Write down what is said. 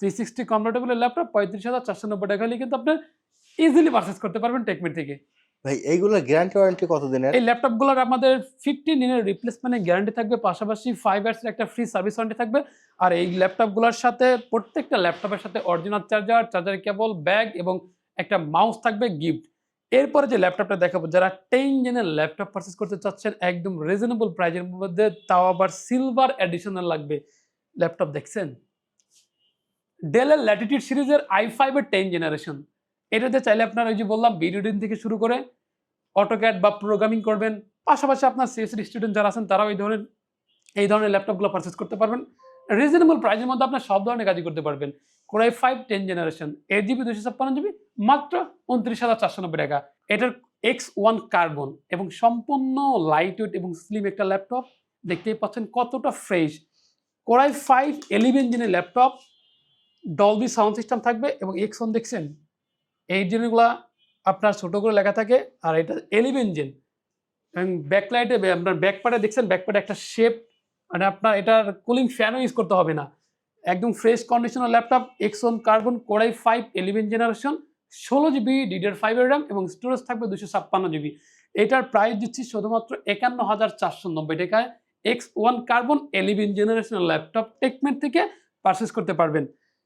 Three sixty comfortable laptop পঁয়ত্রিশ হাজার চারশো নব্বই টাকা হলে কিন্তু আপনি ইজিলি পারচেস করতে পারবেন টেকমিট থেকে। ভাই এইগুলোর গ্যারান্টি ওয়ারেন্টি কত দিনের এই ল্যাপটপগুলোর আমাদের ফিফটিন দিনের রিপ্লেসমেন্টের গ্যারান্টি থাকবে পাশাপাশি ফাইভ ইয়ার্সের একটা ফ্রি সার্ভিস ওয়ারেন্টি থাকবে। আর এই ল্যাপটপগুলোর সাথে প্রত্যেকটা ল্যাপটপের সাথে original charger charger cable bag এবং একটা মাউস থাকবে গিফট এরপরে যে ল্যাপটপটা দেখাবো যারা টেন জেনের ল্যাপটপ পারচেস করতে চাচ্ছেন একদম রিজনেবল প্রাইজের মধ্যে তাও আবার সিলভার এডিশনাল লাগবে। ল্যাপটপ দেখছেন? ডেলের ল্যাটিটিউড সিরিজের আই ফাইভের টেন জেনারেশন এটাতে চাইলে আপনার ওই যে বললাম ভিডিও থেকে শুরু করে অটোক্যাড বা প্রোগ্রামিং করবেন। পাশাপাশি আপনার সিএসসি স্টুডেন্ট যারা আছেন, তারাও এই ধরনের এই ধরনের ল্যাপটপগুলো পারচেস করতে পারবেন। রিজনেবল প্রাইসের মধ্যে আপনার সব ধরনের কাজই করতে পারবেন। Core i five ten generation eight GB দুশো ছাপ্পান্ন জিবি মাত্র উনত্রিশ হাজার চারশো নব্বই টাকা। এটার এক্স ওয়ান কার্বন এবং সম্পূর্ণ লাইট ওয়েট এবং স্লিম একটা ল্যাপটপ দেখতেই পাচ্ছেন কতটা fresh core i five eleven জেনের laptop Dolby sound system থাকবে এবং এক্স ওয়ান দেখছেন, এই জেনগুলা আপনার ছোট করে লেখা থাকে আর এটা এলিভেন জেন এবং ব্যাকলাইটে আপনার ব্যাকপার্টে দেখছেন ব্যাকপার্টে একটা শেপ মানে আপনার এটার কুলিং ফ্যানও ইউজ করতে হবে না। একদম fresh conditioner laptop exon carbon core i five eleven generation ষোলো জিবি ডিডিআর ফাইভের র্যাম এবং স্টোরেজ থাকবে দুশো ছাপ্পান্ন জিবি এটার প্রাইস দিচ্ছি শুধুমাত্র একান্ন হাজার চারশো নব্বই টাকায়। এক্স ওয়ান কার্বন এলিভেন জেনারেশনের ল্যাপটপ টেকমেট থেকে পারচেস করতে পারবেন।